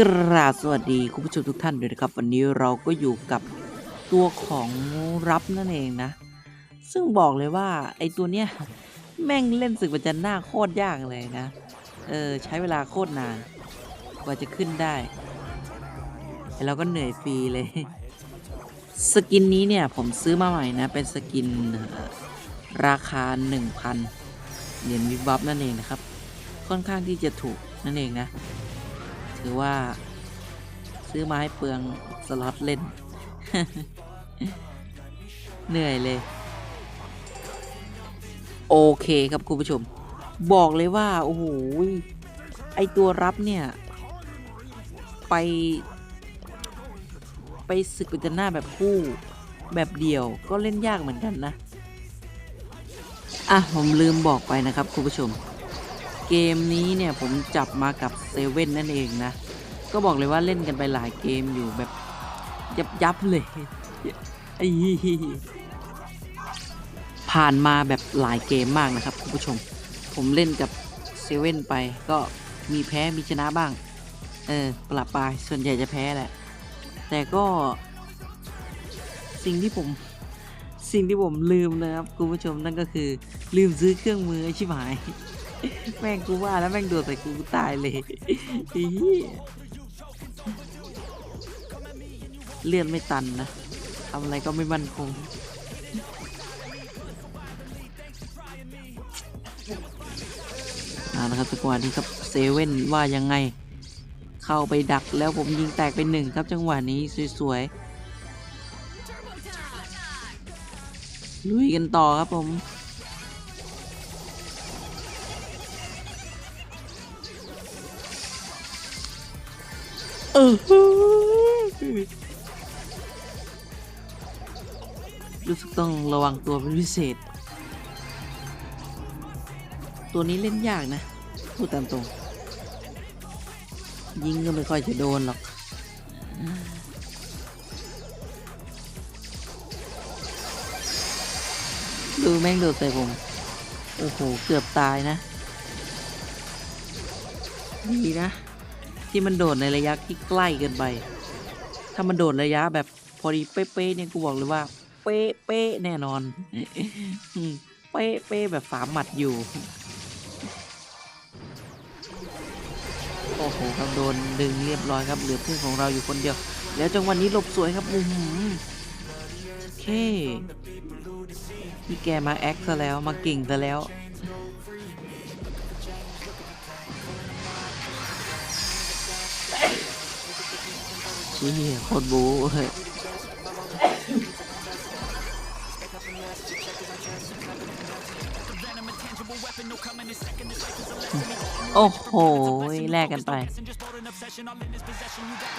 กราบสวัสดีคุณผู้ชมทุกท่านด้วยนะครับ วันนี้เราก็อยู่กับตัวของรับนั่นเองนะ ซึ่งบอกเลยว่าไอตัวเนี้ยแม่งเล่นศึกประจันหน้าโคตรยากเลยนะ เออ ใช้เวลาโคตรนาน กว่าจะขึ้นได้ไอ้เราก็เหนื่อยฟรีเลย สกินนี้เนี่ยผมซื้อมาใหม่นะ เป็นสกินราคา 1,000เหรียญวิบวับนั่นเองนะครับ ค่อนข้างที่จะถูกนั่นเองนะ ถือว่า ซื้อมาให้เปลืองสล็อตเล่น เหนื่อยเลย โอเคครับคุณผู้ชม บอกเลยว่า โอ้โหไอตัวรับเนี่ย ไป ไปศึกประจันหน้าแบบคู่แบบเดี่ยวก็เล่นยากเหมือนกันนะ อะ ผมลืมบอกไปนะครับคุณผู้ชม เกมนี้เนี่ยผมจับมากับเซเว่นนั่นเองนะ ก็บอกเลยว่าเล่นกันไปหลายเกมอยู่แบบยับยับเลยไอ้ผ่านมาแบบหลายเกมมากนะครับคุณผู้ชม ผมเล่นกับเซเว่นไปก็มีแพ้มีชนะบ้าง เออปรับปลายส่วนใหญ่จะแพ้แหละ แต่ก็สิ่งที่ผมสิ่งที่ผมลืมนะครับคุณผู้ชมนั่นก็คือลืมซื้อเครื่องมืออ้ชิบหาย แม่งกูว่าแล้วแม่งโดดใส่กูตายเลยเลื่อนไม่ตันนะทำอะไรก็ไม่มั่นคงเอาละครับจังหวะนี้ครับเซเว่นว่ายังไง เข้าไปดักแล้วผมยิงแตกไปหนึ่งครับจังหวะนี้สวยๆลุยกันต่อครับผม เออรู้สึกต้องระวังตัวเป็นพิเศษ ตัวนี้เล่นยากนะ พูดตามตรง ยิงก็ไม่ค่อยจะโดนหรอก ดูแม่งโดดใส่ผม โอ้โห เกือบตายนะ ดีนะ ที่มันโดดในระยะที่ใกล้เกินไป ถ้ามันโดดระยะแบบพอดีเป๊ะๆเนี่ยกูบอกเลยว่า เป๊ะเป๊ะแน่นอนเป๊ะเป๊ะแบบฝาหมัดอยู่ โอ้โหครับโดนดึงเรียบร้อยครับเหลือเพื่อนของเราอยู่คนเดียว แล้วจังหวะนนี้หลบสวยครับอือหือโอเคนี่แกมาแอคซะแล้วมาเก่งซะแล้ว ชี้โคตรบู๊เฮ้ยโอ้โห แลกกันไป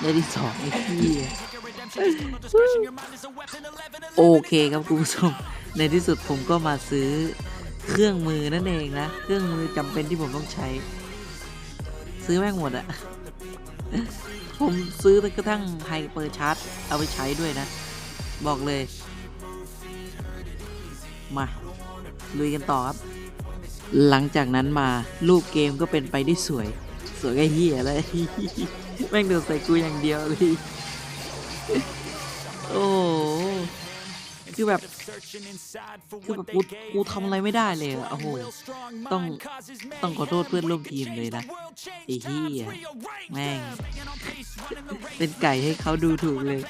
ได้ที่สองไอ้ที่โอเคครับคุณผู้ชม ในที่สุดผมก็มาซื้อเครื่องมือนั่นเองนะ เครื่องมือจำเป็นที่ผมต้องใช้ ซื้อแม่งหมดอะ ผมซื้อไปกระทั่งไฮเปอร์ชาร์จเอาไปใช้ด้วยนะ บอกเลย มา ลุยกันต่อครับ หลังจากนั้นมารูปเกมก็เป็นไปได้สวย สวยก็เฮียเลยแม่งโดนใส่กูอย่างเดียวเลย คือแบบคือแบบกูกูทำอะไรไม่ได้เลยอะโอ้โหต้องต้องขอโทษเพื่อนร่วมทีมเลยนะไอ้เฮียแม่ง เป็นไก่ให้เขาดูถูกเลย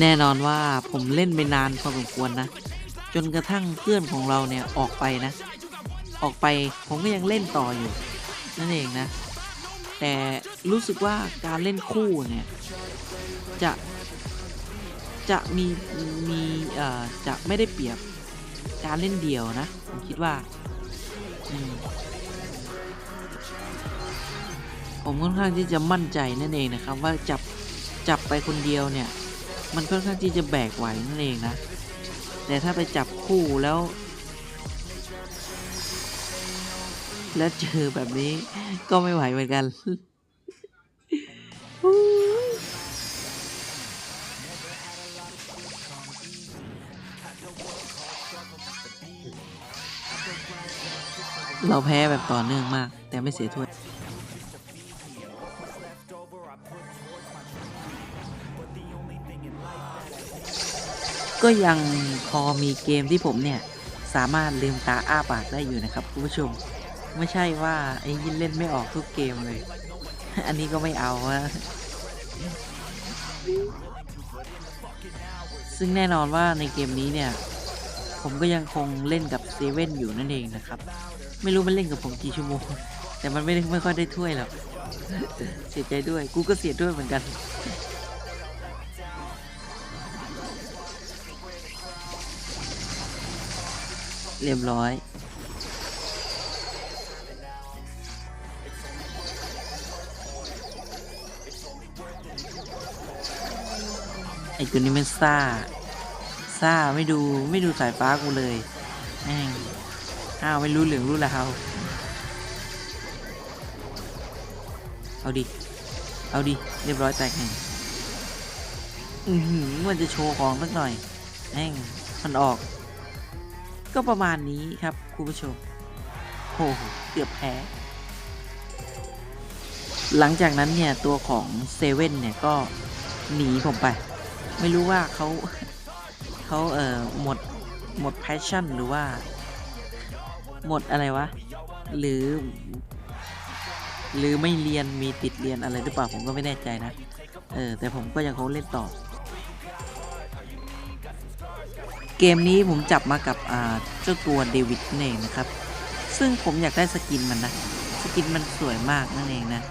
แน่นอนว่าผมเล่นไปนานพอสมควรนะ จนกระทั่งเพื่อนของเราเนี่ยออกไปนะ ออกไปผมก็ยังเล่นต่ออยู่ นั่นเองนะ แต่รู้สึกว่าการเล่นคู่เนี่ย จะจะมีมีเอ่อจะไม่ได้เปรียบการเล่นเดียวนะ ผมคิดว่าผมค่อนข้างที่จะมั่นใจนั่นเองนะครับ ว่าจับจับไปคนเดียวเนี่ย มันค่อนข้างที่จะแบกไหวนั่นเองนะ แต่ถ้าไปจับคู่แล้ว แล้วเจอแบบนี้ก็ไม่ไหวเหมือนกันเราแพ้แบบต่อเนื่องมาก แต่ไม่เสียถ้วย ก็ยังพอมีเกมที่ผมเนี่ย สามารถลืมตาอ้าปากได้อยู่นะครับคุณผู้ชม ไม่ใช่ว่าไอ้ยินเล่นไม่ออกทุกเกมเลย อันนี้ก็ไม่เอาอะซึ่งแน่นอนว่าในเกมนี้เนี่ย ผมก็ยังคงเล่นกับเซเว่นอยู่นั่นเองนะครับ ไม่รู้มันเล่นกับผมกี่ชั่วโมง แต่มันไม่ได้ไม่ค่อยได้ถ้วยหรอกเสียใจด้วย กูก็เสียด้วยเหมือนกันเรียบร้อย ไอ้ตัวนี้มันซ่า ซ่าไม่ดูไม่ดูสายฟ้ากูเลยแม่งอ้าวไม่รู้เหลืองรู้แล้ว เอาดิ เอาดิ เรียบร้อยแตกแห่งอือหือมันจะโชว์ของสักหน่อยแม่งมันออก ก็ประมาณนี้ครับคุณผู้ชมโอ้โหเกือบแพ้ หลังจากนั้นเนี่ย ตัวของเซเว่นเนี่ย ก็หนีผมไป ไม่รู้ว่าเขาเขาเอ่อหมดหมดแพชชั่นหรือว่า หมดอะไรวะ หรือ หรือไม่เรียนมีติดเรียนอะไรหรือเปล่าผมก็ไม่แน่ใจนะ เออ แต่ผมก็ยังคงเล่นต่อ เกมนี้ผมจับมากับอ่าเจ้าตัวเดวิดนั่นเองนะครับ ซึ่งผมอยากได้สกินมันนะ สกินมันสวยมากนั่นเองนะ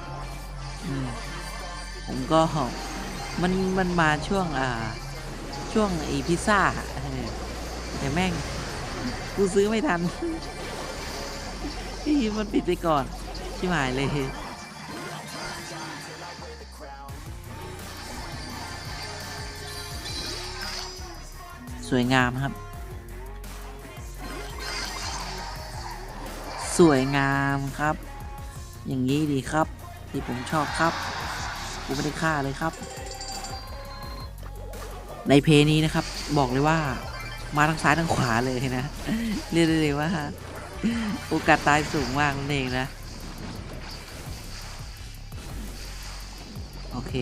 อืมผมก็ มันมันมาช่วงอ่าช่วงไอพิซซ่าเออแต่แม่งกูซื้อไม่ทันที่มันปิดไปก่อนชิบหายเลยสวยงามครับ สวยงามครับ อย่างนี้ดีครับ ที่ผมชอบครับ กูไม่ได้ฆ่าเลยครับ ในเพลงนี้นะครับ บอกเลยว่ามาทางซ้ายทางขวาเลยนะ เรียกได้เลยว่า โอกาสตายสูงมากนั่นเองนะ โอเค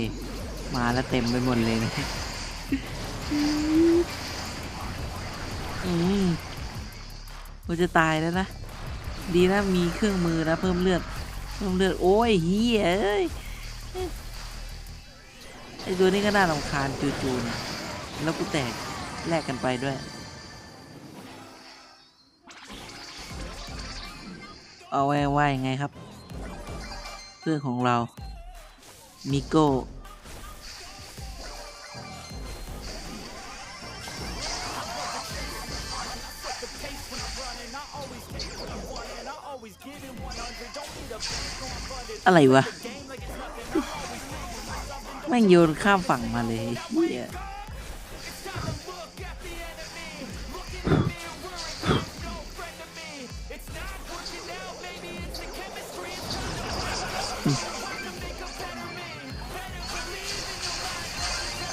มาแล้วเต็มไปหมดเลยนะอืมกูจะตายแล้วนะ ดีนะมีเครื่องมือนะ เพิ่มเลือด เพิ่มเลือด โอ้ยเฮียเอ้ยไอตัวนี้ก็น่ารำคาญจูๆนะ แล้วกูแตกแลกกันไปด้วยเอาไว้ว่างไงครับ เพื่อนของเรา มิโก้อะไรวะ แม่งโยนข้ามฝั่งมาเลย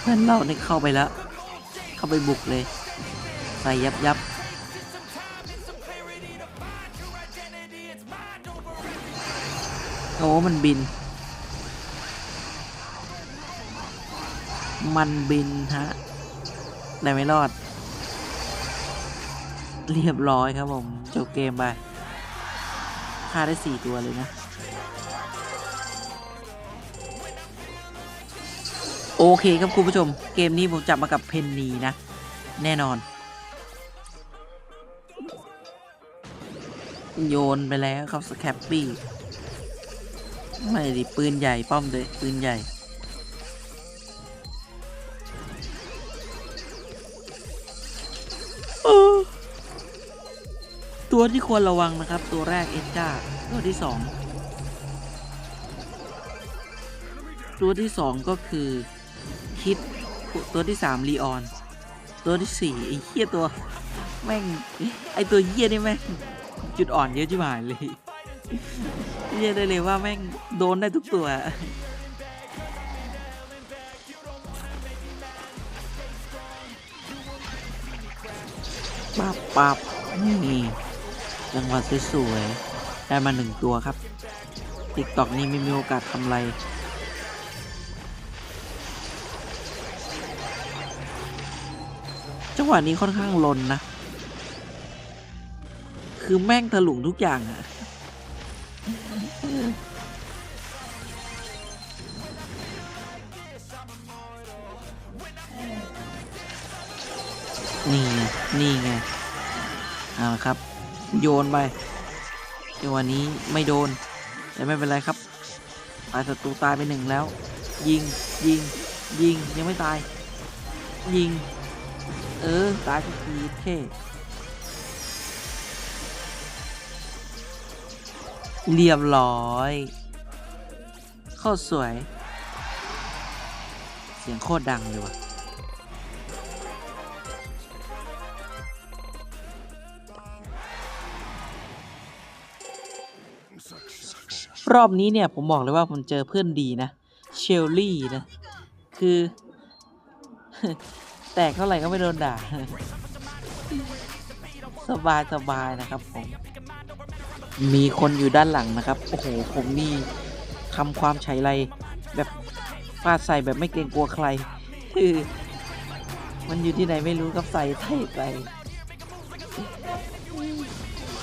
เพื่อนเราเนี่ยเข้าไปแล้ว เข้าไปบุกเลย ใส่ยับยับโอ้มันบิน มันบินฮะแต่ไม่รอด เรียบร้อยครับผม จบเกมไปฆ่าได้สี่ตัวเลยนะ โอเคครับคุณผู้ชม เกมนี้ผมจับมากับเพนนีนะ แน่นอน โยนไปแล้วครับสแคปปี้ไม่ดิปืนใหญ่ป้อมเลยปืนใหญ่ตัวที่ควรระวังนะครับ ตัวแรกเอ็ดกาตัวที่สองตัวที่สองก็คือ คิด ตัวที่สามลีออน ตัวที่สี่ไอ้เหี้ยตัวแม่งไอตัวเหี้ยนี่แม่งจุดอ่อนเยอะจิ๋หายเลยเรียได้เลยว่าแม่งโดนได้ทุกตัวปับปับนี่จังหวะสวยๆได้มาหนึ่งตัวครับติ๊กตอกนี่ไม่มีโอกาสทำไร จังหวะนี้ค่อนข้างลนนะ คือแม่งถลุงทุกอย่างอะนี่ไง นี่ไง เอาละครับ โยนไปจังหวะนี้ไม่โดน แต่ไม่เป็นไรครับตายศัตรูตายไปหนึ่งแล้ว ยิง ยิง ยิง ยังไม่ตาย ยิง เออตายทุกทีเท่เรียบร้อยโคตรสวย เสียงโคตรดังเลยว่ะ รอบนี้เนี่ยผมบอกเลยว่าผมเจอเพื่อนดีนะ เชลลี่นะ คือ แตกเท่าไหร่ก็ไม่โดนด่า สบายสบายนะครับผม มีคนอยู่ด้านหลังนะครับ โอ้โห ผมนี่ทำความใช้ไรแบบฟาดใส่แบบไม่เกรงกลัวใคร คือมันอยู่ที่ไหนไม่รู้ครับใส่ใส่ไป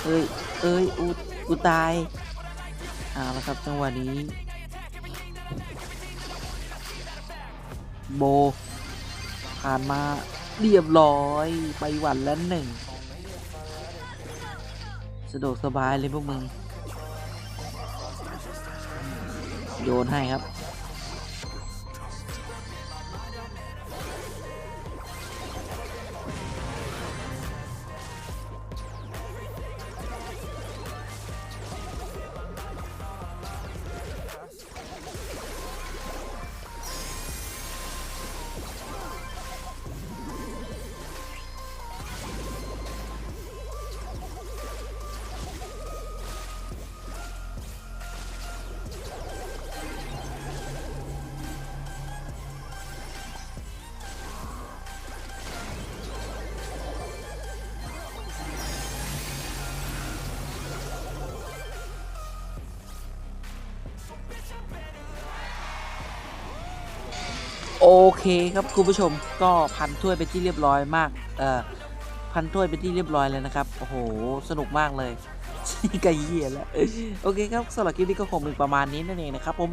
เอ้ย เอ้ย อูกูตายเอาละครับจังหวะนี้ โบ ผ่านมาเรียบร้อยไปหวันแล้วหนึ่งสะดวกสบายเลยพวกมึง โยนให้ครับ โอเคครับคุณผู้ชมก็พันถ้วยไปที่เรียบร้อยมากเอ่อพันถ้วยไปที่เรียบร้อยเลยนะครับโอ้โหสนุกมากเลยกะเหี้ยแล้วโอเคครับสำหรับคลิปนี้ก็คงเป็นประมาณนี้นั่นเองนะครับผม